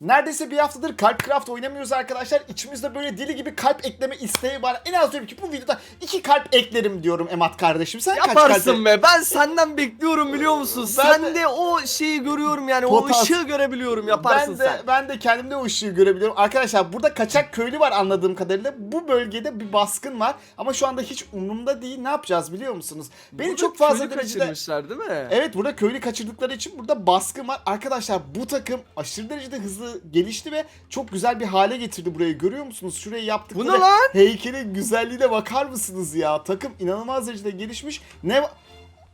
Neredeyse bir haftadır Kalp Craft oynamıyoruz arkadaşlar. İçimizde böyle deli gibi kalp ekleme isteği var. En az diyorum ki bu videoda iki kalp eklerim diyorum Emat kardeşim. Sen kaç kalp Yaparsın be. Ben senden bekliyorum biliyor musun? Ben Sen de- de o şeyi görüyorum yani. Potas- O ışığı görebiliyorum. Yaparsın ben de, sen. Ben de kendimde o ışığı görebiliyorum. Arkadaşlar burada kaçak köylü var anladığım kadarıyla. Bu bölgede bir baskın var. Ama şu anda hiç umurumda değil. Ne yapacağız biliyor musunuz? Beni çok fazla derecede... kaçırmışlar değil mi? Evet burada köylü kaçırdıkları için burada baskın var. Arkadaşlar bu takım aşırı derecede hızlı gelişti ve çok güzel bir hale getirdi burayı. Görüyor musunuz? Şurayı yaptıkları Bu ne lan? heykelin güzelliğine bakar mısınız ya? Takım inanılmaz derecede gelişmiş. Ne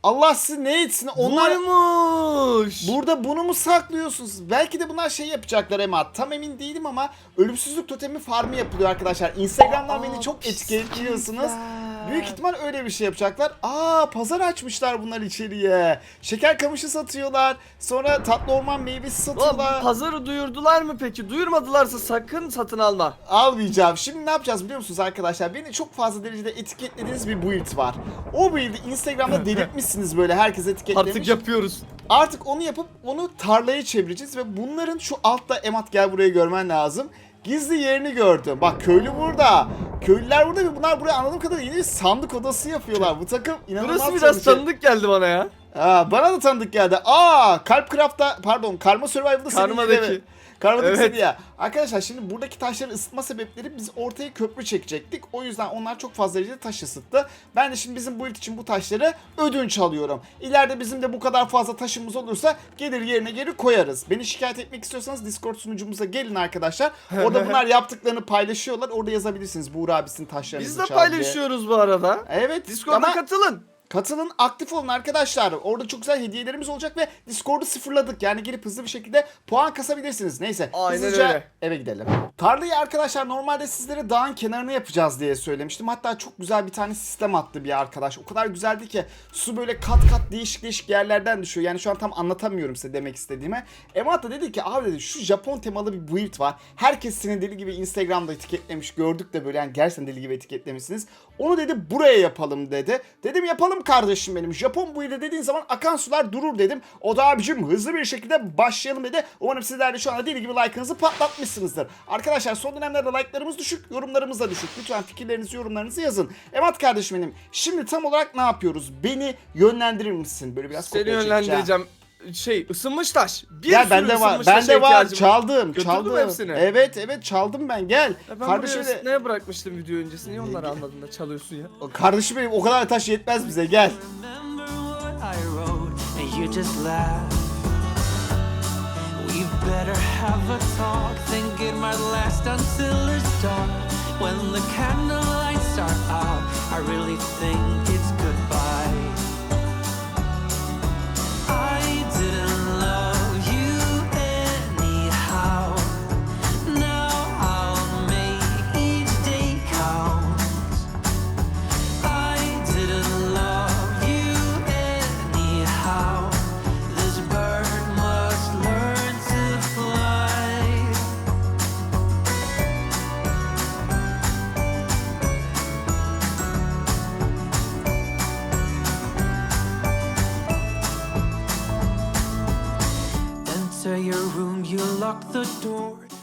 Allah sizi ne etsin? Onlar Buymuş. Burada bunu mu saklıyorsunuz? Belki de bunlar şey yapacaklar Emma. Tam emin değilim ama ölümsüzlük totemi farmı yapılıyor arkadaşlar. Instagram'dan beni çok etiketliyorsunuz. Büyük ihtimal öyle bir şey yapacaklar. Aa pazar açmışlar bunlar içeriye. Şeker kamışı satıyorlar. Sonra tatlı orman meyvesi Ulan satıyorlar. pazarı duyurdular mı peki? Duyurmadılarsa sakın satın alma. Almayacağım. Şimdi ne yapacağız biliyor musunuz arkadaşlar? Beni çok fazla derecede etiketlediğiniz bir build var. O build'i Instagram'da delirtmişsiniz böyle herkes etiketlemiş. Artık yapıyoruz. Artık onu yapıp onu tarlaya çevireceğiz ve bunların şu altta Emat gel buraya görmen lazım. Gizli yerini gördüm. Bak köylü burada. Köylüler burada ve bunlar buraya anladığım kadarıyla yeni bir sandık odası yapıyorlar. Bu takım inanılmaz Burası biraz çalışıyor. tanıdık geldi bana ya. Aa, bana da tanıdık geldi. Aa, Kalp Craft'ta pardon Karma Survival'da senin Karma'daki. Karma'daki Evet. senin ya. Arkadaşlar şimdi buradaki taşların ısıtma sebepleri biz ortaya köprü çekecektik. O yüzden onlar çok fazla derecede taş ısıttı. Ben de şimdi bizim build için bu taşları ödünç alıyorum. İleride bizim de bu kadar fazla taşımız olursa gelir yerine geri koyarız. Beni şikayet etmek istiyorsanız Discord sunucumuza gelin arkadaşlar. Orada bunlar yaptıklarını paylaşıyorlar. Orada yazabilirsiniz. Buğra abisinin taşlarını Biz de paylaşıyoruz bu arada. Evet. Discord'a ama- katılın. Katılın, aktif olun arkadaşlar. Orada çok güzel hediyelerimiz olacak ve Discord'u sıfırladık. Yani gelip hızlı bir şekilde puan kasabilirsiniz. Neyse, Aynen hızlıca öyle. eve gidelim. Tarlayı arkadaşlar normalde sizlere dağın kenarına yapacağız diye söylemiştim. Hatta çok güzel bir tane sistem attı bir arkadaş. O kadar güzeldi ki su böyle kat kat değişik değişik yerlerden düşüyor. Yani şu an tam anlatamıyorum size demek istediğimi. Emat da dedi ki abi dedi şu Japon temalı bir build var. Herkes seni deli gibi Instagram'da etiketlemiş. Gördük de böyle yani gerçekten deli gibi etiketlemişsiniz. Onu dedi buraya yapalım dedi. Dedim yapalım kardeşim benim. Japon build'i dediğin zaman akan sular durur dedim. O da abicim hızlı bir şekilde başlayalım dedi. Umarım sizler de şu anda deli gibi like'ınızı patlatmışsınızdır. Arkadaşlar son dönemlerde like'larımız düşük, yorumlarımız da düşük. Lütfen fikirlerinizi, yorumlarınızı yazın. Emat kardeşim benim. Şimdi tam olarak ne yapıyoruz? Beni yönlendirir misin? Böyle biraz Seni kopya çekeceğim. yönlendireceğim. Şey ısınmış taş. Bir Gel sürü bende var. ısınmış taşa Bende var. ihtiyacım Çaldım. Götürdün çaldım. hepsini? Evet, evet çaldım ben. Gel. Ya ben kardeşim buraya de- neye bırakmıştım video öncesi? Niye onları almadın da çalıyorsun ya? Kardeşim benim o kadar taş yetmez bize. Gel. remember what I wrote, and you just laugh. We better have a talk, think it might last until it's dark. When the candlelights are out, I really think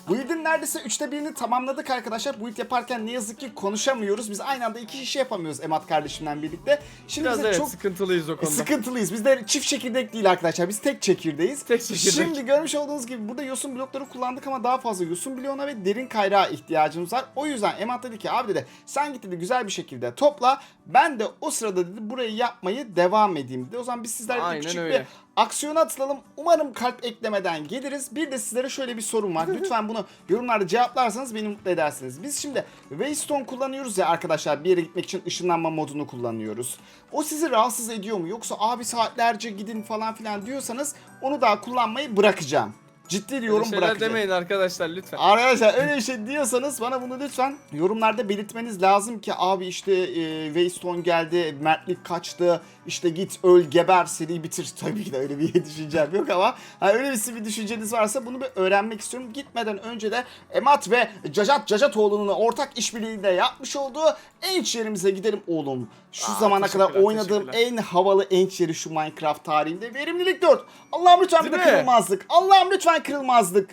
Build'in neredeyse üçte birini tamamladık arkadaşlar. Build yaparken ne yazık ki konuşamıyoruz. Biz aynı anda iki kişi yapamıyoruz Emat kardeşimle birlikte. Şimdi Biraz bize evet çok sıkıntılıyız o konuda. Sıkıntılıyız. Biz de çift çekirdek değil arkadaşlar. Biz tek çekirdeğiz. Tek çekirdek. Şimdi görmüş olduğunuz gibi burada yosun blokları kullandık ama daha fazla yosun bloğuna ve derin kayrağa ihtiyacımız var. O yüzden Emat dedi ki abi dedi sen git dedi güzel bir şekilde topla. Ben de o sırada dedi burayı yapmayı devam edeyim dedi. O zaman biz sizlerle Aynen küçük öyle. bir aksiyona atılalım. Umarım kalp eklemeden geliriz. Bir de sizlere şöyle bir sorum var. Lütfen bunu yorumlarda cevaplarsanız beni mutlu edersiniz. Biz şimdi Waystone kullanıyoruz ya arkadaşlar. Bir yere gitmek için ışınlanma modunu kullanıyoruz. O sizi rahatsız ediyor mu? Yoksa abi saatlerce gidin falan filan diyorsanız onu daha kullanmayı bırakacağım. Ciddi Öyle diyorum şeyler bırakacağım. demeyin arkadaşlar lütfen. Arkadaşlar öyle bir şey diyorsanız bana bunu lütfen yorumlarda belirtmeniz lazım ki abi işte e, Waystone geldi, Mertlik kaçtı, işte git öl geber seri bitir. Tabii ki de öyle bir düşüncem yok ama ha, öyle bir, bir düşünceniz varsa bunu bir öğrenmek istiyorum. Gitmeden önce de Emat ve Cacat Cacatoğlu'nun ortak işbirliğinde yapmış olduğu Ench yerimize gidelim oğlum. Şu Aa, zamana kadar oynadığım en havalı Ench yeri şu Minecraft tarihinde. Verimlilik 4. Allah'ım lütfen bir de Değil mi? kırılmazlık. Allah'ım lütfen kırılmazlık.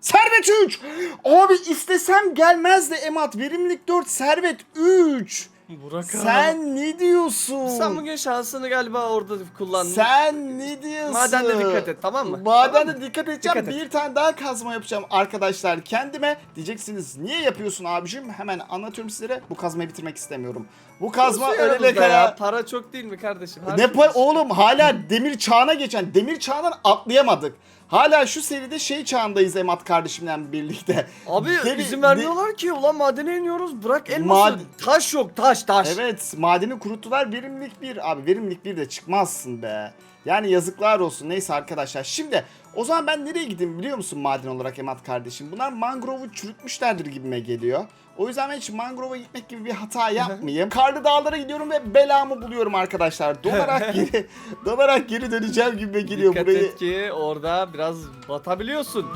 Servet 3. Abi istesem gelmez de Emat. Verimlilik 4, servet 3. Burak abi. Sen ne diyorsun? Sen bugün şansını galiba orada kullandın. Sen ne diyorsun? Madende dikkat et, tamam mı? Madende Tamam mı? dikkat edeceğim. Dikkat et. Bir tane daha kazma yapacağım arkadaşlar kendime. Diyeceksiniz niye yapıyorsun abicim? Hemen anlatıyorum sizlere. Bu kazmayı bitirmek istemiyorum. Bu kazma Olsun ölene yanımızda kadar... ya. Para çok değil mi kardeşim? Ne Harcıyoruz. pa- oğlum hala demir çağına geçen demir çağından atlayamadık. Hala şu seride şey çağındayız Emat kardeşimle birlikte. Abi Demir- izin vermiyorlar ki. Ulan madene iniyoruz. Bırak elması. Mad- Taş yok taş taş. Evet madeni kuruttular verimlilik bir. Abi verimlilik bir de çıkmazsın be. Yani yazıklar olsun. Neyse arkadaşlar. Şimdi o zaman ben nereye gideyim biliyor musun maden olarak Emat kardeşim? Bunlar mangrove'u çürütmüşlerdir gibime geliyor. O yüzden ben hiç mangrove'a gitmek gibi bir hata yapmayayım. Karlı dağlara gidiyorum ve belamı buluyorum arkadaşlar. Donarak geri, donarak geri döneceğim gibi geliyor Dikkat burayı. et ki orada biraz batabiliyorsun.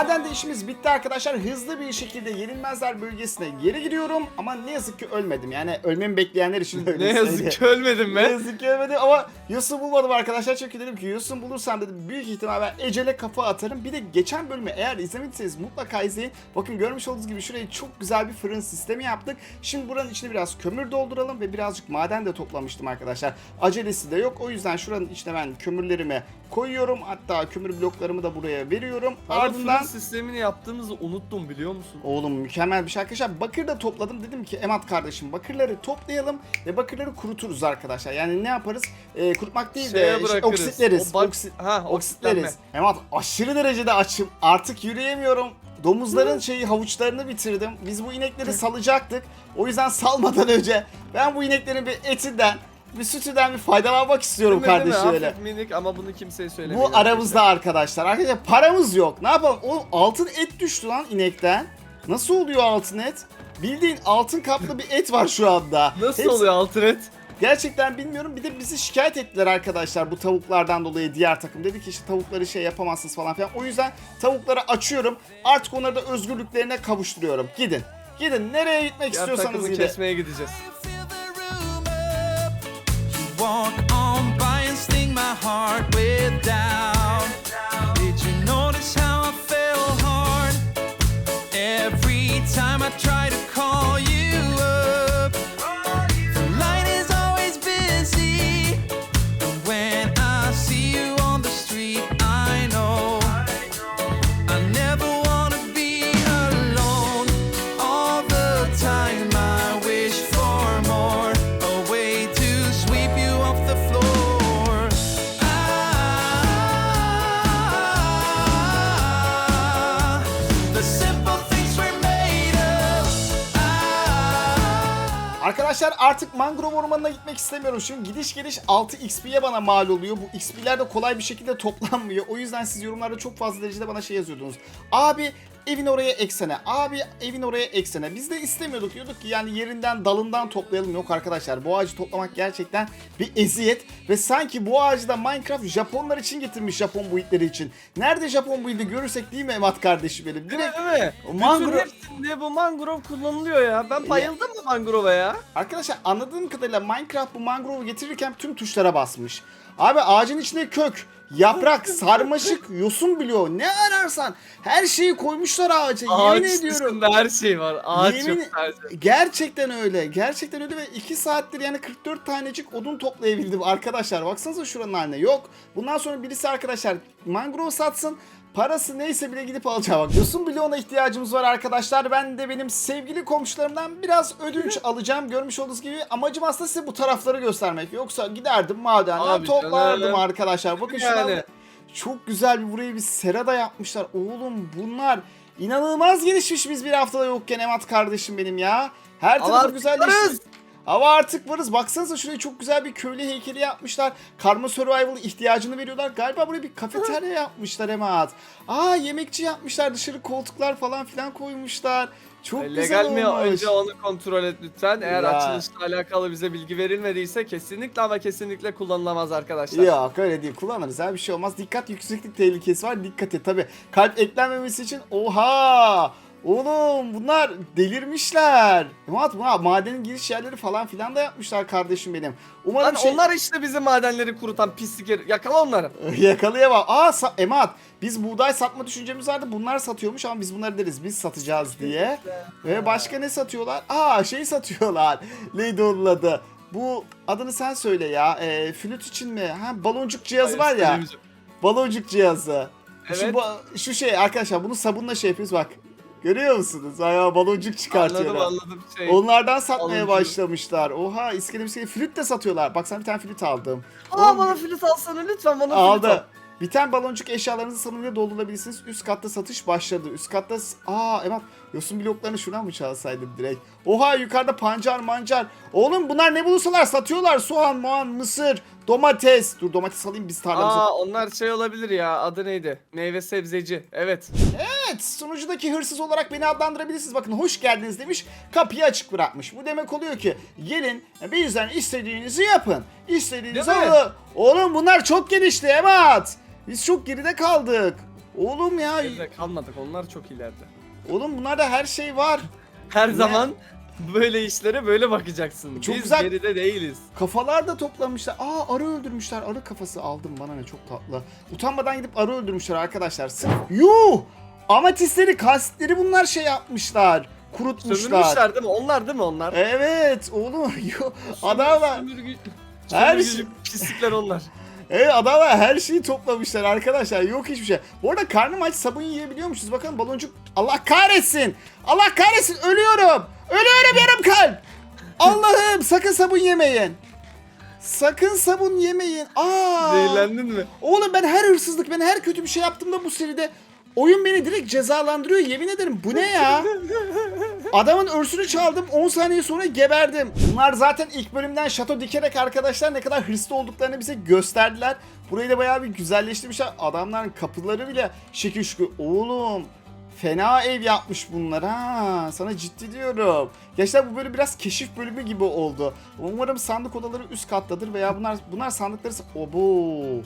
Moment I Madende işimiz bitti arkadaşlar. Hızlı bir şekilde yenilmezler bölgesine geri gidiyorum. Ama ne yazık ki ölmedim. Yani ölmemi bekleyenler için öyle Ne yazık ki ölmedin Ne be. yazık ki ölmedim ama Yusuf'u bulmadım arkadaşlar. Çünkü dedim ki Yusuf'u bulursam dedim büyük ihtimal ben ecele kafa atarım. Bir de geçen bölümü eğer izlemediyseniz mutlaka izleyin. Bakın görmüş olduğunuz gibi şuraya çok güzel bir fırın sistemi yaptık. Şimdi buranın içine biraz kömür dolduralım ve birazcık maden de toplamıştım arkadaşlar. Acelesi de yok. O yüzden şuranın içine ben kömürlerimi koyuyorum. Hatta kömür bloklarımı da buraya veriyorum. Ardından Ardından sistemini yaptığımızı unuttum biliyor musun? Oğlum mükemmel bir şey arkadaşlar. Bakır da topladım. Dedim ki Emat kardeşim bakırları toplayalım ve bakırları kuruturuz arkadaşlar. Yani ne yaparız? Ee, kurutmak değil de Şeye işte bırakırız. oksitleriz. O bak- Oksit- ha, oksitleriz. oksitlenme. Emat aşırı derecede açım. Artık yürüyemiyorum. Domuzların şeyi havuçlarını bitirdim. Biz bu inekleri salacaktık. O yüzden salmadan önce ben bu ineklerin bir etinden, bir sütünden bir faydalanmak istiyorum Değil mi, değil mi? kardeşim öyle. Minik ama bunu kimseye söylemeyin. Bu aramızda arkadaşlar. Arkadaşlar paramız yok. Ne yapalım? Oğlum altın et düştü lan inekten. Nasıl oluyor altın et? Bildiğin altın kaplı bir et var şu anda. Nasıl Hepsi- oluyor altın et? Gerçekten bilmiyorum. Bir de bizi şikayet ettiler arkadaşlar bu tavuklardan dolayı diğer takım. Dedi ki işte tavukları şey yapamazsınız falan filan. O yüzden tavukları açıyorum. Artık onları da özgürlüklerine kavuşturuyorum. Gidin. Gidin. Nereye gitmek Diğer istiyorsanız gidin. kesmeye gideceğiz. Walk on by and sting my heart with doubt. Did you notice how I fell hard every time I try to call you Arkadaşlar artık mangrove ormanına gitmek istemiyorum. Çünkü gidiş geliş 6 XP'ye bana mal oluyor. Bu XP'ler de kolay bir şekilde toplanmıyor. O yüzden siz yorumlarda çok fazla derecede bana şey yazıyordunuz. Abi evin oraya eksene. Abi evin oraya eksene. Biz de istemiyorduk. Diyorduk ki yani yerinden dalından toplayalım. Yok arkadaşlar bu ağacı toplamak gerçekten bir eziyet. Ve sanki bu ağacı da Minecraft Japonlar için getirmiş Japon buitleri için. Nerede Japon buiti görürsek değil mi Emat kardeşim benim? Direkt Değil mi? O mangrove- hepsinde bu mangrove kullanılıyor ya. Ben bayıldım mı mangrove'a ya? Arkadaşlar anladığım kadarıyla Minecraft bu mangrove'u getirirken tüm tuşlara basmış. Abi ağacın içinde kök, yaprak, sarmaşık, yosun biliyor. Ne ararsan her şeyi koymuşlar ağaca. Ağaç Yemin ediyorum. üstünde her şey var. Ağaç Yemin- yok sadece. Gerçekten öyle. Gerçekten öyle ve 2 saattir yani 44 tanecik odun toplayabildim arkadaşlar. Baksanıza şuranın haline. Yok. Bundan sonra birisi arkadaşlar mangrove satsın. Parası neyse bile gidip alacağım. Bak yosun bloğuna ihtiyacımız var arkadaşlar. Ben de benim sevgili komşularımdan biraz ödünç alacağım. Görmüş olduğunuz gibi amacım aslında size bu tarafları göstermek. Yoksa giderdim madenden Abi toplardım canım. arkadaşlar. Bakın Yani. şurada çok güzel bir burayı bir serada yapmışlar. Oğlum bunlar inanılmaz gelişmiş biz bir haftada yokken Emat kardeşim benim ya. Her tarafı Allah güzelleşti. Ama artık varız. Baksanıza şuraya çok güzel bir köylü heykeli yapmışlar. Karma Survival ihtiyacını veriyorlar. Galiba buraya bir kafeterya yapmışlar Emat. Aa yemekçi yapmışlar. Dışarı koltuklar falan filan koymuşlar. Çok güzel Legal mi? olmuş. Önce onu kontrol et lütfen. Eğer Ya. açılışla alakalı bize bilgi verilmediyse kesinlikle ama kesinlikle kullanılamaz arkadaşlar. Yok öyle değil kullanırız her bir şey olmaz. Dikkat yükseklik tehlikesi var dikkat et tabi. Kalp eklenmemesi için oha Oğlum bunlar delirmişler. Emat bunlar madenin giriş yerleri falan filan da yapmışlar kardeşim benim. Umarım Lan şey... onlar işte bizim madenleri kurutan pislik herif. Yakala onları. Yakalayamam. Aa sa- Emat biz buğday satma düşüncemiz vardı. Bunlar satıyormuş ama biz bunları deriz biz satacağız diye. Ve başka ne satıyorlar? Aa şey satıyorlar. Neydi onun adı? Bu adını sen söyle ya. E, flüt için mi? Ha baloncuk cihazı var ya. Baloncuk cihazı. Şu, Evet. ba- şu şey arkadaşlar bunu sabunla şey yapıyoruz bak. Görüyor musunuz? Ayağa baloncuk çıkartıyorlar. Anladım anladım şey. Onlardan satmaya Baloncu. başlamışlar. Oha iskele miskele flüt de satıyorlar. Bak sana bir tane flüt aldım. Aa Oğlum, bana flüt alsana lütfen bana flüt al. Aldı. Biten baloncuk eşyalarınızı sabunla doldurabilirsiniz. Üst katta satış başladı. Üst katta... Aa evet. Yosun bloklarını şuradan mı çalsaydım direkt? Oha yukarıda pancar mancar. Oğlum bunlar ne bulursalar satıyorlar. Soğan, muan, mısır, domates. Dur domates alayım biz tarlamıza. Aa onlar şey olabilir ya adı neydi? Meyve sebzeci. Evet. Evet sunucudaki hırsız olarak beni adlandırabilirsiniz. Bakın hoş geldiniz demiş. Kapıyı açık bırakmış. Bu demek oluyor ki gelin bizden istediğinizi yapın. İstediğinizi Değil mi? alın. Oğlum bunlar çok genişti Emat. Biz çok geride kaldık. Oğlum ya. Geride kalmadık onlar çok ileride. Oğlum bunlarda her şey var. Her Ne? zaman böyle işlere böyle bakacaksın. Çok Biz güzel. geride değiliz. Kafalar da toplamışlar. Aa arı öldürmüşler. Arı kafası aldım bana ne çok tatlı. Utanmadan gidip arı öldürmüşler arkadaşlar. Sırf yuh! Amatistleri, kasitleri bunlar şey yapmışlar. Kurutmuşlar. Sömürmüşler değil mi? Onlar değil mi onlar? Evet oğlum. Adamlar. Sömürgü... Her şey- pislikler onlar. Evet adamlar her şeyi toplamışlar arkadaşlar. Yok hiçbir şey. Bu arada karnım aç sabun yiyebiliyormuşuz. Bakın baloncuk. Allah kahretsin. Allah kahretsin. Ölüyorum. Ölüyorum yarım kalp. Allah'ım sakın sabun yemeyin. Sakın sabun yemeyin. Aa. Zehirlendin mi? Oğlum ben her hırsızlık, ben her kötü bir şey yaptığımda bu seride oyun beni direkt cezalandırıyor. Yemin ederim bu ne ya? Adamın örsünü çaldım 10 saniye sonra geberdim. Bunlar zaten ilk bölümden şato dikerek arkadaşlar ne kadar hırslı olduklarını bize gösterdiler. Burayı da bayağı bir güzelleştirmişler. Adamların kapıları bile şekil şükür. Oğlum fena ev yapmış bunlar ha. Sana ciddi diyorum. Gerçekten bu böyle biraz keşif bölümü gibi oldu. Umarım sandık odaları üst kattadır veya bunlar bunlar sandıkları... Obo.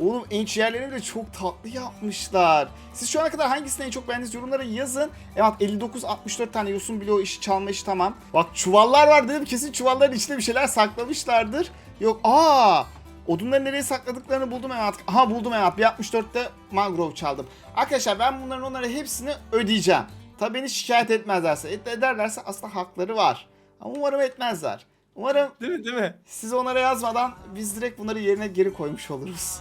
Oğlum enç yerlerini de çok tatlı yapmışlar. Siz şu ana kadar hangisini en çok beğendiniz yorumlara yazın. Evet 59-64 tane yosun bloğu işi çalma işi tamam. Bak çuvallar var dedim kesin çuvalların içinde bir şeyler saklamışlardır. Yok aa Odunları nereye sakladıklarını buldum hemen. Aha buldum hemen. Bir 64'te mangrove çaldım. Arkadaşlar ben bunların onları hepsini ödeyeceğim. Tabii beni şikayet etmezlerse. Et ederlerse aslında hakları var. Ama umarım etmezler. Umarım Değil mi değil mi? siz onlara yazmadan biz direkt bunları yerine geri koymuş oluruz.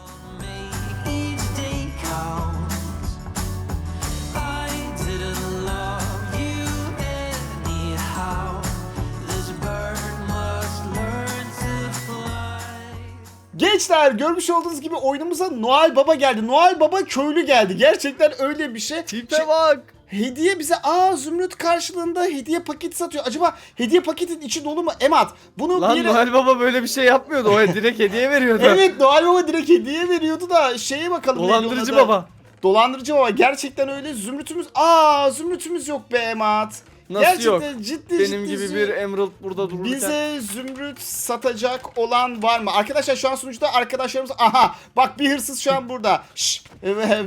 Gençler görmüş olduğunuz gibi oyunumuza Noel Baba geldi. Noel Baba köylü geldi. Gerçekten öyle bir şey. Tipe Şey- bak. Hediye bize aa zümrüt karşılığında hediye paketi satıyor. Acaba hediye paketin içi dolu mu? Emat bunu Lan bir yere... Noel Baba böyle bir şey yapmıyordu. O direkt hediye veriyordu. Evet Noel Baba direkt hediye veriyordu da şeye bakalım. Dolandırıcı baba. Dolandırıcı baba gerçekten öyle zümrütümüz. Aa zümrütümüz yok be Emat. Nasıl gerçekten yok? ciddi Benim ciddi gibi bir Emerald burada dururken. Bize zümrüt satacak olan var mı? Arkadaşlar şu an sunucuda arkadaşlarımız... Aha bak bir hırsız şu an burada. Şşş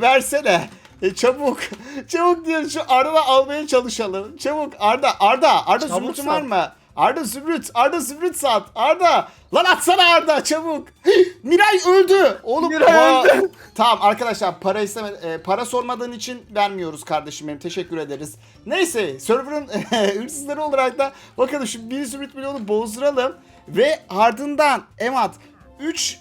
versene. E, çabuk. Çabuk diyor şu Arda almaya çalışalım. Çabuk Arda. Arda. Arda Çabuk zümrütün var mı? Arda zümrüt. Arda zümrüt sat. Arda. Lan atsana Arda çabuk. Miray öldü. Oğlum. Miray Aa, öldü. Tamam arkadaşlar para isteme e, para sormadığın için vermiyoruz kardeşim benim. Teşekkür ederiz. Neyse server'ın hırsızları olarak da bakalım şu bir zümrüt milyonu bozduralım ve ardından Emat 3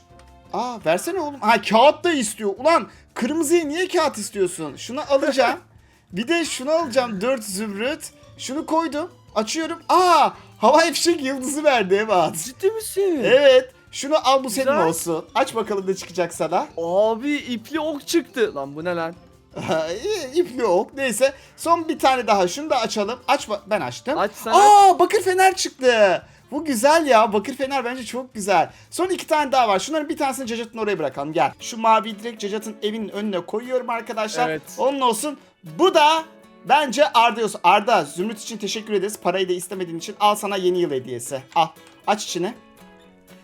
Aa versene oğlum. Ha kağıt da istiyor. Ulan kırmızıya niye kağıt istiyorsun? Şunu alacağım. bir de şunu alacağım 4 zümrüt. Şunu koydum. Açıyorum. Aa havai fişek yıldızı verdi Emat. Ciddi misin? Evet. Şunu al bu senin Güzel. olsun. Aç bakalım ne çıkacak sana. Abi ipli ok çıktı. Lan bu ne lan? İpli ok. Neyse. Son bir tane daha. Şunu da açalım. Aç ba- ben açtım. Aç sen Aa bakır fener çıktı. Bu güzel ya. Bakır fener bence çok güzel. Son iki tane daha var. Şunların bir tanesini Cacat'ın oraya bırakalım. Gel. Şu mavi direkt Cacat'ın evinin önüne koyuyorum arkadaşlar. Evet. Onun olsun. Bu da bence Arda olsun. Arda Zümrüt için teşekkür ederiz. Parayı da istemediğin için al sana yeni yıl hediyesi. Al. Aç içini.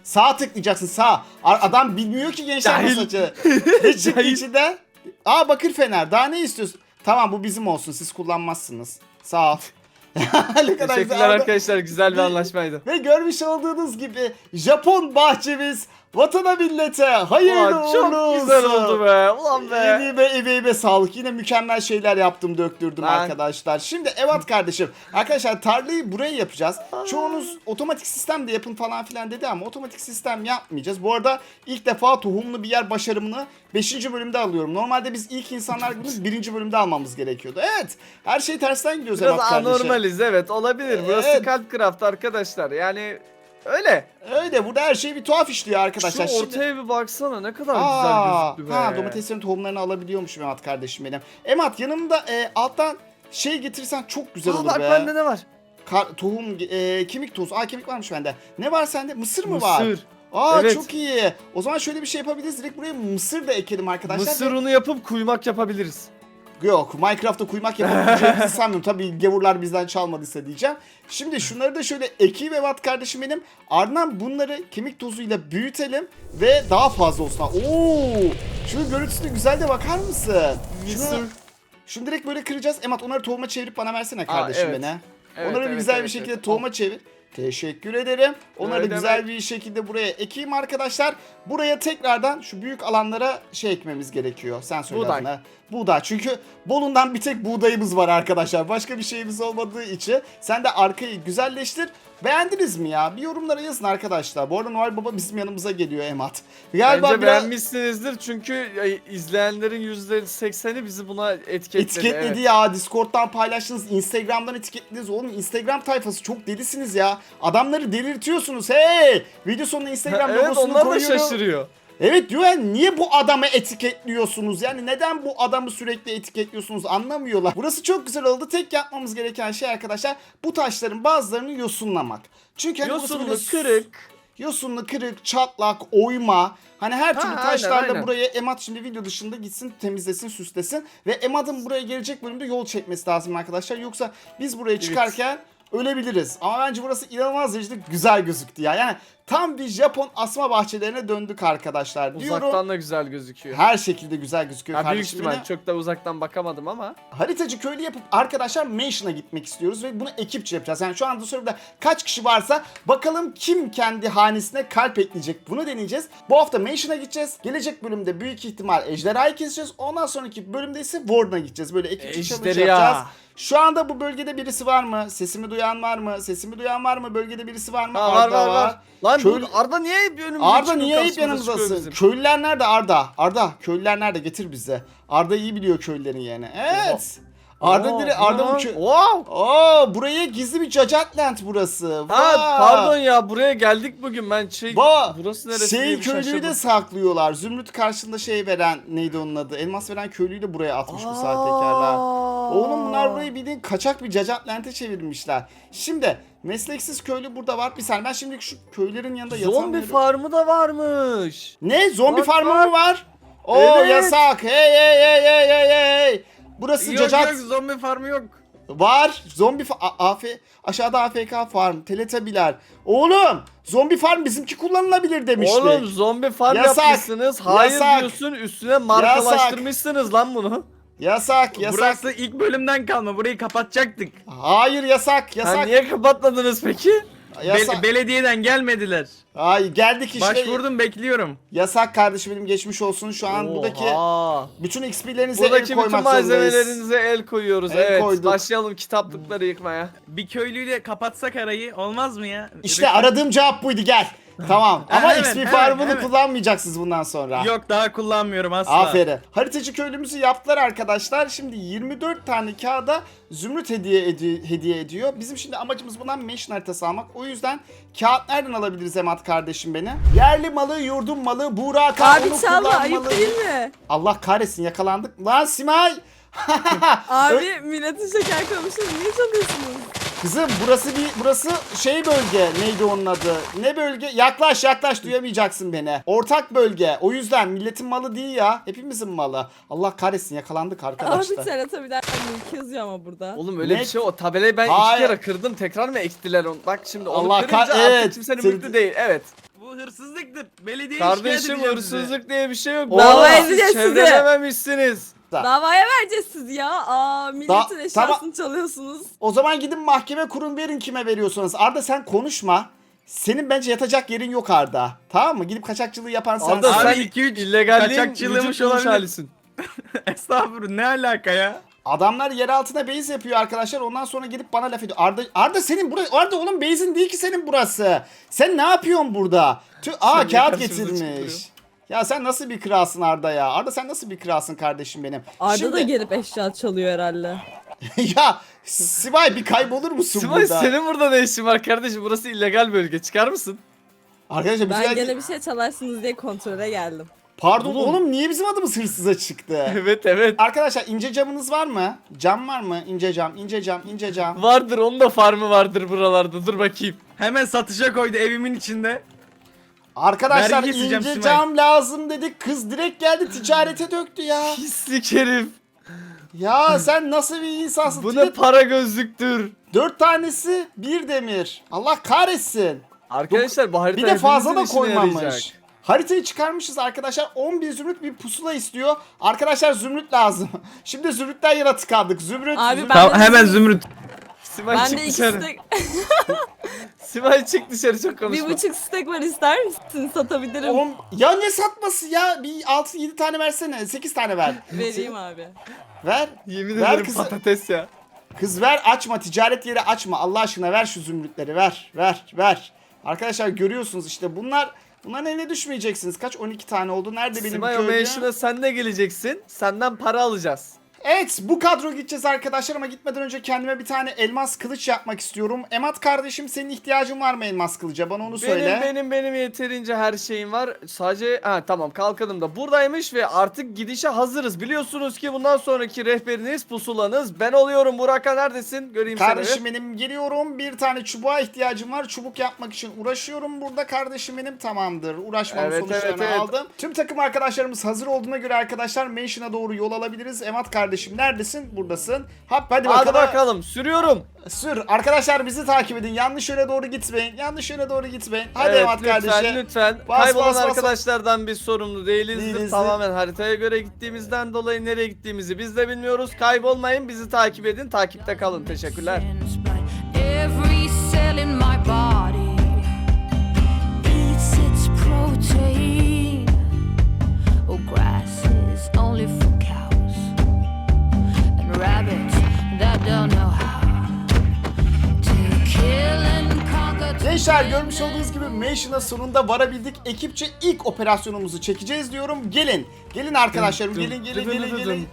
Sağ tıklayacaksın sağ. Adam bilmiyor ki gençler nasıl açı. Cahil. içinde? Aa bakır fener. Daha ne istiyorsun? Tamam bu bizim olsun. Siz kullanmazsınız. Sağ ol. Teşekkürler güzel. Arkadaşlar güzel bir anlaşmaydı. Ve görmüş olduğunuz gibi Japon bahçemiz vatana millete hayırlı Ulan çok uğurlu güzel olsun. oldu be. Ulan be. Emeğime emeğime sağlık. Yine mükemmel şeyler yaptım döktürdüm Ben- arkadaşlar. Şimdi evet kardeşim. Arkadaşlar tarlayı buraya yapacağız. Çoğunuz otomatik sistem de yapın falan filan dedi ama otomatik sistem yapmayacağız. Bu arada ilk defa tohumlu bir yer başarımını 5. bölümde alıyorum. Normalde biz ilk insanlar gibi 1. bölümde almamız gerekiyordu. Evet. Her şey tersten gidiyoruz Biraz evet kardeşim. anormaliz evet olabilir. Burası Evet. Calpcraft arkadaşlar. Yani öyle. Öyle burada her şey bir tuhaf işliyor arkadaşlar. Şu Şimdi- ortaya bir baksana ne kadar Aa, güzel gözüktü be. Ha domateslerin tohumlarını alabiliyormuşum Emat kardeşim benim. Emat yanımda e, alttan şey getirsen çok güzel Aa, olur bak be. bende ne var? Kar- tohum, e, kemik tozu. Aa kemik varmış bende. Ne var sende? Mısır mı var? Mısır. Aa Evet. çok iyi. O zaman şöyle bir şey yapabiliriz. Direkt buraya mısır da ekelim arkadaşlar. Mısır unu yapıp kuymak yapabiliriz. Yok Minecraft'ta kuymak yapabileceğimizi sanmıyorum. Tabii gavurlar bizden çalmadıysa diyeceğim. Şimdi şunları da şöyle ekeyim Evat kardeşim benim. Ardından bunları kemik tozuyla büyütelim ve daha fazla olsun. Oo! Şunun görüntüsüne güzel de bakar mısın? Şunu, şunu direkt böyle kıracağız. Emat onları tohuma çevirip bana versene kardeşim evet. beni. Evet, onları evet, güzel evet, bir şekilde evet. tohuma çevir. Teşekkür ederim. Onları da güzel evet. bir şekilde buraya ekeyim arkadaşlar. Buraya tekrardan şu büyük alanlara şey ekmemiz gerekiyor. Sen söyle Buğday. adına. Buğday. Çünkü Bolu'ndan bir tek buğdayımız var arkadaşlar. Başka bir şeyimiz olmadığı için. Sen de arkayı güzelleştir. Beğendiniz mi ya? Bir yorumlara yazın arkadaşlar. Bu arada Noel Baba bizim yanımıza geliyor Emat. Galiba Bence biraz beğenmişsinizdir çünkü e, izleyenlerin %80'i bizi buna etiketledi. etiketledi evet. ya. Discord'dan paylaştınız. Instagram'dan etiketlediniz. Oğlum Instagram tayfası çok delisiniz ya. Adamları delirtiyorsunuz. Hey! Video sonuna Instagram evet logosunu onlar da koyuyorum. şaşırıyor. Evet diyor niye bu adamı etiketliyorsunuz? Yani neden bu adamı sürekli etiketliyorsunuz anlamıyorlar. Burası çok güzel oldu. Tek yapmamız gereken şey arkadaşlar bu taşların bazılarını yosunlamak. Çünkü hani burası Yosunlu, böyle kırık. Yosunlu, kırık, çatlak, oyma. Hani her türlü Ha, taşlarla aynen, aynen. buraya Emad şimdi video dışında gitsin temizlesin süslesin. Ve Emad'ın buraya gelecek bölümde yol çekmesi lazım arkadaşlar. Yoksa biz buraya çıkarken ölebiliriz. Ama bence burası inanılmaz derecede güzel gözüktü ya. Yani tam bir Japon asma bahçelerine döndük arkadaşlar diyorum. Uzaktan da güzel gözüküyor. Her şekilde güzel gözüküyor Ya büyük kardeşim. ihtimal çok da uzaktan bakamadım ama. Haritacı köylü yapıp arkadaşlar Mansion'a gitmek istiyoruz ve bunu ekipçe yapacağız. Yani şu anda serverda kaç kişi varsa bakalım kim kendi hanesine kalp ekleyecek bunu deneyeceğiz. Bu hafta Mansion'a gideceğiz. Gelecek bölümde büyük ihtimal Ejderha'yı keseceğiz. Ondan sonraki bölümde ise Warden'a gideceğiz. Böyle ekipçe challenge Ejderha. yapacağız. Şu anda bu bölgede birisi var mı? Sesimi duyan var mı? Sesimi duyan var mı? Bölgede birisi var mı? Var Arda var var. Lan bu Arda niye hep önümüze Arda niye hep yanımızdasın? Köylüler nerede Arda? Arda köylüler nerede? Getir bize. Arda iyi biliyor köylülerin yerini. Evet. Arda Oo, dire Arda bu kö- Wow. Oo buraya gizli bir Cacatland burası. Ha Vay. pardon ya buraya geldik bugün ben şey Va- burası neresi diye Şey bir köylüyü de saklıyorlar. Zümrüt karşında şey veren neydi onun adı? Elmas veren köylüyü de buraya atmış bu sahtekarlar. Oğlum bunlar burayı bildiğin kaçak bir Cacatland'e çevirmişler. Şimdi mesleksiz köylü burada var. Bir saniye ben şimdi şu köylerin yanında Zombi yatamıyorum. farmı da varmış. Ne? Zombi Bak, farmı bak. mı var? Oo Evet. yasak. Hey hey hey hey hey hey. Burası Yok cacat. yok zombi farmı yok. Var. Zombi fa- AF aşağıda AFK farm, teletabiler. Oğlum, zombi farm bizimki kullanılabilir demiştik. Oğlum zombi farm Yasak. yapmışsınız. Hayır Yasak. diyorsun üstüne markalaştırmışsınız lan bunu. Yasak, yasak. Burası ilk bölümden kalma. Burayı kapatacaktık. Hayır yasak, Ha, yasak. niye kapatmadınız peki? Yasak. Bel- belediyeden gelmediler. Ay geldik işte. Başvurdum bekliyorum. Yasak kardeşim benim geçmiş olsun. Şu an buradaki Oha. bütün XP'lerinize el Buradaki bütün koymak zorundayız. malzemelerinize el koyuyoruz. El evet. koyduk. Başlayalım kitaplıkları yıkmaya. Bir köylüyle kapatsak arayı olmaz mı ya? İşte aradığım cevap buydu gel. Tamam ama Evet, XP evet, farmını evet. kullanmayacaksınız bundan sonra. Yok daha kullanmıyorum asla. Aferin. Haritacı köylümüzü yaptılar arkadaşlar. Şimdi 24 tane kağıda zümrüt hediye, edi- hediye ediyor. Bizim şimdi amacımız bundan mansion haritası almak. O yüzden kağıt nereden alabiliriz Emat kardeşim beni? Yerli malı, yurdum malı, Buğra Kağan Abi çalma ayıp değil mi? Allah kahretsin yakalandık. Lan Simay! Abi milletin şeker koymuşsunuz niye çalıyorsunuz? Kızım burası bir burası şey bölge neydi onun adı? Ne bölge? Yaklaş yaklaş duyamayacaksın beni. Ortak bölge. O yüzden milletin malı değil ya. Hepimizin malı. Allah kahretsin yakalandık Abi arkadaşlar. Serhat abiler mülk yazıyor ama burada. Oğlum öyle Ne? bir şey o tabelayı ben Hayır. iki kere kırdım tekrar mı ektiler onu? Bak şimdi onu Allah kırınca kah- artık evet, kimsenin seni- mülkü değil. Evet. Bu hırsızlıktır. Belediye Kardeşim hırsızlık diye bir şey yok. Oğlum. Dava edeceğiz sizi. Çevrelememişsiniz. Davaya vereceğiz siz ya. Aa milletin Da- eşyasını tamam. çalıyorsunuz. O zaman gidin mahkeme kurun verin kime veriyorsunuz. Arda sen konuşma. Senin bence yatacak yerin yok Arda. Tamam mı? Gidip kaçakçılığı yapan sensin. Arda sen iki üç illegalliğin kaçakçılığımış halisin. Estağfurullah ne alaka ya? Adamlar yer altına base yapıyor arkadaşlar. Ondan sonra gelip bana laf ediyor. Arda Arda senin burası Arda oğlum base'in değil ki senin burası. Sen ne yapıyorsun burada? Tüh, aa Sen kağıt getirmiş. Ya sen nasıl bir kralsın Arda ya? Arda sen nasıl bir kralsın kardeşim benim? Arda Şimdi- da gelip eşya çalıyor herhalde. ya Sivay bir kaybolur musun Sivay burada? senin burada ne işin var kardeşim? Burası illegal bölge. Çıkar mısın? Arkadaşlar bir Ben şey- gene bir şey çalarsınız diye kontrole geldim. Pardon Oğlum. oğlum niye bizim adımız hırsıza çıktı? Evet evet. Arkadaşlar ince camınız var mı? Cam var mı? İnce cam, ince cam, ince cam. Vardır onun da farmı vardır buralarda. Dur bakayım. Hemen satışa koydu evimin içinde. Arkadaşlar Vergi keseceğim ince Simay. cam lazım dedik. Kız direkt geldi ticarete döktü ya. Pislik herif. Ya sen nasıl bir insansın? Bu ne para gözlüktür. Dört tanesi bir demir. Allah kahretsin. Arkadaşlar bu harita Bir de fazla da hepimizin işine koymamış. yarayacak. Haritayı çıkarmışız arkadaşlar. 11 zümrüt bir pusula istiyor. Arkadaşlar zümrüt lazım. Şimdi zümrütten yana tıkandık. Zümrüt. Abi zümrüt. ben- Tamam hemen Zümrüt. Simay Ben çık de iki dışarı. stek, Simay çık dışarı çok bir konuşma. buçuk stek var ister misin? Satabilirim. On- Ya ne satması ya? Bir 6-7 tane versene. 8 tane ver. Vereyim abi. Ver. Yemin Ver ederim kızı. patates ya. Kız ver açma ticaret yeri açma Allah aşkına ver şu zümrütleri ver ver ver. Arkadaşlar görüyorsunuz işte bunlar bunların eline düşmeyeceksiniz. Kaç 12 tane oldu. Nerede benim Simay o köylü? sen de geleceksin. Senden para alacağız. Evet bu kadro gideceğiz arkadaşlar ama gitmeden önce kendime bir tane elmas kılıç yapmak istiyorum. Emat kardeşim senin ihtiyacın var mı elmas kılıca bana onu söyle. Benim benim benim yeterince her şeyim var. Sadece ha tamam kalkalım da buradaymış ve artık gidişe hazırız. Biliyorsunuz ki bundan sonraki rehberiniz pusulanız. Ben oluyorum Burak'a neredesin? Göreyim Kardeşim seni. benim geliyorum. Bir tane çubuğa ihtiyacım var. Çubuk yapmak için uğraşıyorum burada. Kardeşim benim tamamdır. Uğraşmanın Evet, sonuçlarını evet, evet. aldım. Tüm takım arkadaşlarımız hazır olduğuna göre arkadaşlar Mansion'a doğru yol alabiliriz. Emat kardeşim neredesin? Buradasın. Hop hadi bakalım. Hadi bakalım sürüyorum. Sür. Arkadaşlar bizi takip edin. Yanlış yöne doğru gitmeyin. Yanlış yöne doğru gitmeyin. Hadi evet, Emat lütfen kardeşim. lütfen. Bas, Kaybolan bas, bas. arkadaşlardan biz sorumlu değilizdir. Değilizdir. Tamamen haritaya göre gittiğimizden dolayı nereye gittiğimizi biz de bilmiyoruz. Kaybolmayın bizi takip edin. Takipte kalın. Teşekkürler. Gençler görmüş and olduğunuz gibi Mansion'a sonunda varabildik. Ekipçe ilk operasyonumuzu çekeceğiz diyorum. Gelin. Gelin arkadaşlarım. Gelin gelin gelin gelin.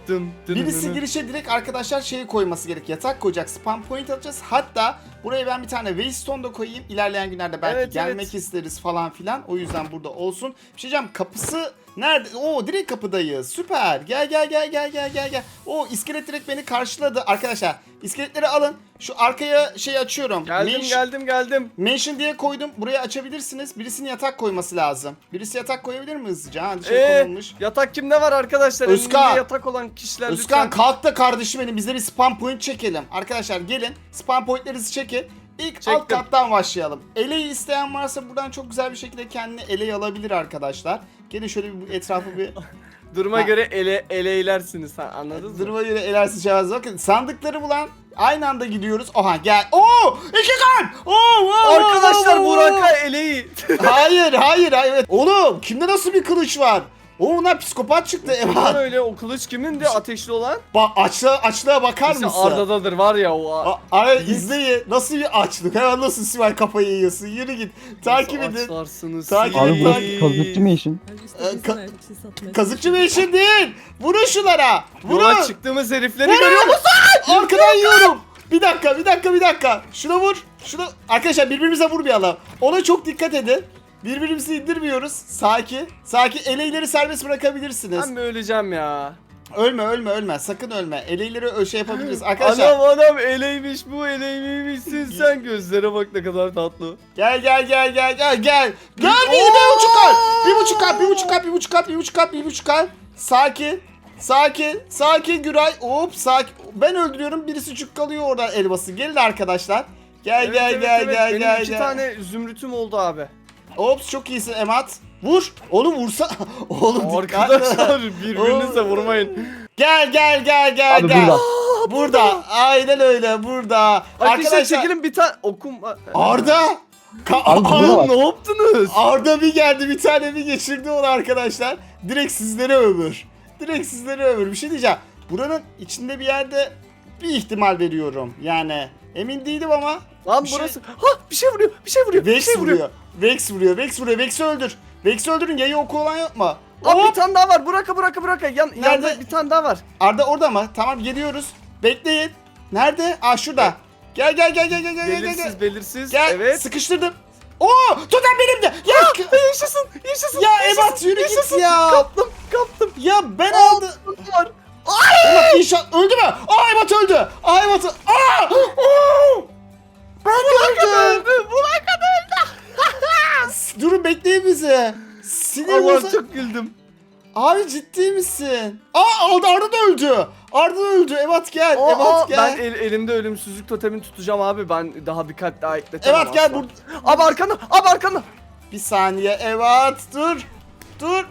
Birisi girişe direkt arkadaşlar şeyi koyması gerek. Yatak koyacak. Spam point alacağız. Hatta buraya ben bir tane waystone da koyayım. İlerleyen günlerde belki Evet, gelmek evet. isteriz falan filan. O yüzden burada olsun. Bir şey diyeceğim. Kapısı nerede? Oo direkt kapıdayız. Süper. Gel gel gel gel gel gel gel. O iskelet direkt beni karşıladı. Arkadaşlar iskeletleri alın. Şu arkaya şey açıyorum. Geldim Mansion- geldim geldim. Mansion diye koydum. Buraya açabilirsiniz. Birisinin yatak koyması lazım. Birisi yatak koyabilir mi hızlıca? Ha dışarı Ee, konulmuş. yatak kimde var arkadaşlar? Özkan. Elinde yatak olan kişiler Özkan lütfen. kalk da kardeşim benim. Biz de bir spam point çekelim. Arkadaşlar gelin. Spam pointlerinizi çekin. İlk alt Çektim. kattan başlayalım. Eleği isteyen varsa buradan çok güzel bir şekilde kendine eleği alabilir arkadaşlar. Gelin şöyle bir etrafı bir Duruma Ha. göre ele eleylersiniz ha anladınız mı? duruma göre elersiz çağırız. Bakın sandıkları bulan aynı anda gidiyoruz. Oha gel. Oo! iki kan! Oo! oo, Arkadaşlar oo, oo. Burak'a eleği. hayır hayır hayır. Evet. Oğlum kimde nasıl bir kılıç var? O bunlar psikopat çıktı. Eman. öyle o kılıç kimindi ateşli olan? Bak açlığa, açlığa bakar İşte mısın? Arda'dadır var ya o. A- Ara izleyin. Nasıl bir açlık? Hemen nasıl Sivay kafayı yiyorsun? Yürü git. Takip edin. Açlarsınız Takip siz. edin. Abi burası kazıkçı mı işin? Abi Ee, ka- şey Kazıkçı bir işin değil. Vurun şunlara. Yola Vurun. çıktığımız herifleri görüyor musun? Arkadan yiyorum. Bir dakika, bir dakika, bir dakika. Şuna vur. Şuna. Arkadaşlar birbirimize vurmayalım. Ona çok dikkat edin. Birbirimizi indirmiyoruz. Sakin. Sakin. Eleyleri serbest bırakabilirsiniz. Ben mi öleceğim ya? Ölme ölme ölme sakın ölme. Eleğileri ö- şey yapabiliriz. Arkadaşlar Adam adam eleymiş bu eleymişsin sen gözlere bak ne kadar tatlı. gel gel gel gel gel gel. Gel bir, bir buçuk kalp. Bir buçuk kalp bir buçuk kalp bir buçuk kalp bir buçuk kalp bir buçuk kalp. Sakin. Sakin. Sakin Güray. Hop sakin. Ben öldürüyorum birisi çük kalıyor oradan elması. Gelin arkadaşlar. Gel Evet, gel evet, gel evet. gel Benim gel. iki gel. tane zümrütüm oldu abi. Ops çok iyisin Emat. Vur. Oğlum vursa. Oğlum. Arkadaşlar birbirinize vurmayın. Gel gel gel gel Abi gel. burada. Burada. Aynen öyle burada. Arkadaşlar, çekilin bir tane okum. Arda. Ka- Abi burada var. ne yaptınız? Arda bir geldi bir tane bir geçirdi onu arkadaşlar. Direkt sizlere ömür. Direkt sizlere ömür. Bir şey diyeceğim. Buranın içinde bir yerde bir ihtimal veriyorum. Yani emin değilim ama. Lan Bir şey- burası. Ha bir şey vuruyor. Bir şey vuruyor. bir Vex şey vuruyor. Vex vuruyor. Vex vuruyor. Vex'i öldür. Vex'i öldürün. Yayı oku olan yok mu? Abi Hop! bir tane daha var. Buraka buraka buraka. Yan, Nerede? yanda bir tane daha var. Arda orada mı? Tamam geliyoruz. Bekleyin. Nerede? Aa şurada. Gel gel gel gel gel gel gel. gel. Belirsiz belirsiz. Gel Evet. sıkıştırdım. Oo tutan benim de. Ya, yaşasın. Yaşasın. ya yaşasın, Ebat yürü yaşasın. git ya. Kaptım kaptım. Ya ben aldım. Var. Ulan inşallah öldü mü? Aa Ebat öldü. Aa Ebat. Aa! Oo! Ben öldüm. Öldü. Öldü. Durun bekleyin bizi. Sinir boza- çok güldüm. Abi ciddi misin? Aa Arda, Arda da öldü. Arda da öldü. Ebat gel. Aa, Ebat gel. ben el- elimde ölümsüzlük totemini tutacağım abi. Ben daha bir kat daha ekletemem. Ebat gel bur. Abi arkanda. Abi arkanda. Bir saniye Ebat dur. Dur.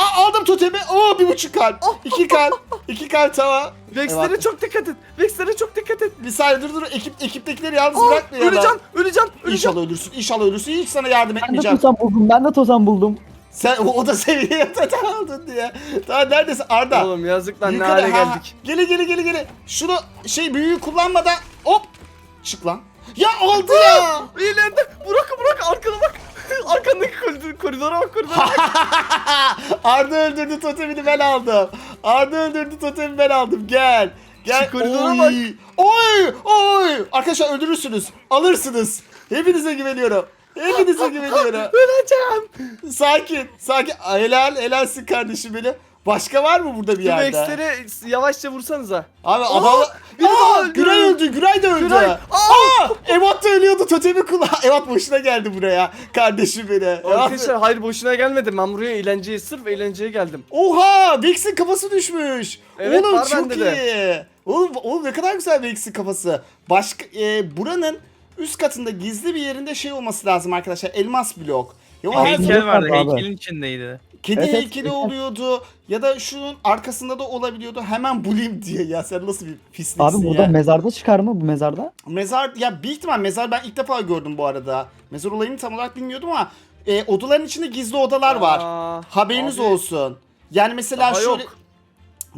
Aa, aldım totemi. Oo bir buçuk kalp. iki kalp. iki kalp tamam. Vex'lere çok dikkat et. Vex'lere çok dikkat et. Bir saniye dur dur. Ekip, ekiptekileri yalnız Aa, bırakmayalım. öleceğim, öleceğim, öleceğim. İnşallah ölürsün. İnşallah ölürsün. Hiç sana yardım Ben de etmeyeceğim. tozan buldum. Ben de tozan buldum. Sen o, o da seviyeye totem aldın diye. Tamam neredesin Arda? Oğlum yazık lan ne Yukarı- hale ha, geldik. Geli geli geli geli. Şunu şey büyüğü kullanmadan hop çık lan. Ya aldı ya. İleride. Burak Burak arkana bak. Arkandaki koridor, koridora bak koridora bak. Arda öldürdü totemini ben aldım. Arda öldürdü totemini ben aldım. Gel. Gel. Şu koridora oy. bak. Oy oy. Arkadaşlar öldürürsünüz. Alırsınız. Hepinize güveniyorum. Hepinize güveniyorum. Öleceğim. Sakin. Sakin. Helal. Helalsin kardeşim benim. Başka var mı burada bir Şu yerde? Vex'leri yavaşça vursanıza. Abi adam... biri Aa, daha öldü. Güray öldü. Güray da öldü. Güray. Aa! Evat da ölüyordu. Totemi kullan. Evat boşuna geldi buraya. Kardeşim beni. Evat- Arkadaşlar hayır boşuna gelmedim. Ben buraya eğlenceye sırf eğlenceye geldim. Oha! Vex'in kafası düşmüş. Evet, oğlum var çok bende de. iyi. Oğlum, oğlum ne kadar güzel Vex'in kafası. Başka e, buranın üst katında gizli bir yerinde şey olması lazım arkadaşlar. Elmas blok. Ya o her Heykel vardı Abi. heykelin içindeydi. Kedi Evet, evet, heykeli oluyordu ya da şunun arkasında da olabiliyordu. Hemen bulayım diye ya sen nasıl bir pisliksin Abi burada ya. mezarda çıkar mı bu mezarda? Mezar ya büyük ihtimal mezar ben ilk defa gördüm bu arada. Mezar olayını tam olarak bilmiyordum ama e, odaların içinde gizli odalar var. Aa, Haberiniz abi, olsun. Yani mesela daha şöyle yok.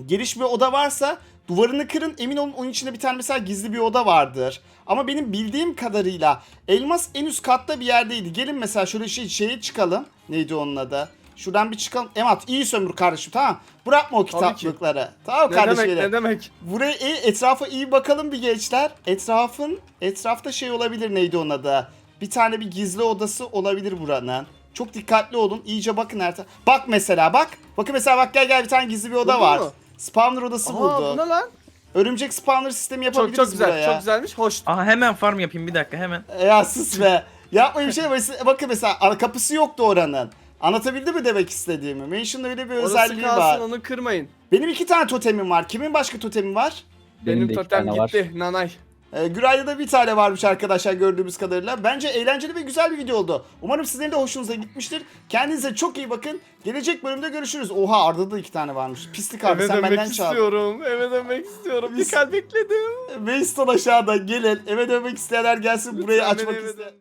giriş bir oda varsa duvarını kırın emin olun onun içinde bir tane mesela gizli bir oda vardır. Ama benim bildiğim kadarıyla elmas en üst katta bir yerdeydi. Gelin mesela şöyle şey, şeye çıkalım. Neydi onun adı? Şuradan bir çıkalım. Emat iyi sömür kardeşim tamam. Bırakma o kitaplıkları. Tamam Ne kardeşim demek ne demek. Buraya iyi, etrafa iyi bakalım bir gençler. Etrafın etrafta şey olabilir neydi onun adı? Bir tane bir gizli odası olabilir buranın. Çok dikkatli olun. İyice bakın her ta- Bak mesela bak. Bakın mesela bak gel gel bir tane gizli bir oda Buldun var. mu? Spawner odası Aa bu buldu. ne lan? Örümcek spawner sistemi Çok yapabiliriz çok güzel. buraya. Çok güzelmiş. Hoş. Aha hemen farm yapayım bir dakika hemen. E Ya sus be. Yapmayın bir şey. Bakın mesela kapısı yoktu oranın. Anlatabildim mi demek istediğimi? Mansion'da öyle bir Orası özelliği kalsın var. onu kırmayın. Benim iki tane totemim var. Kimin başka totemi var? Benim Benim, de iki totem tane var. gitti. Nanay. Ee, Güray'da da bir tane varmış arkadaşlar gördüğümüz kadarıyla. Bence eğlenceli ve güzel bir video oldu. Umarım sizlerin de hoşunuza gitmiştir. Kendinize çok iyi bakın. Gelecek bölümde görüşürüz. Oha Arda'da da iki tane varmış. Pislik abi Eve sen dönmek benden çaldın. istiyorum. Eve dönmek istiyorum. Bir Biz- kalp bekledim. Wayston aşağıda gelin. Eve dönmek isteyenler gelsin burayı Lütfen beni açmak eve isteyen.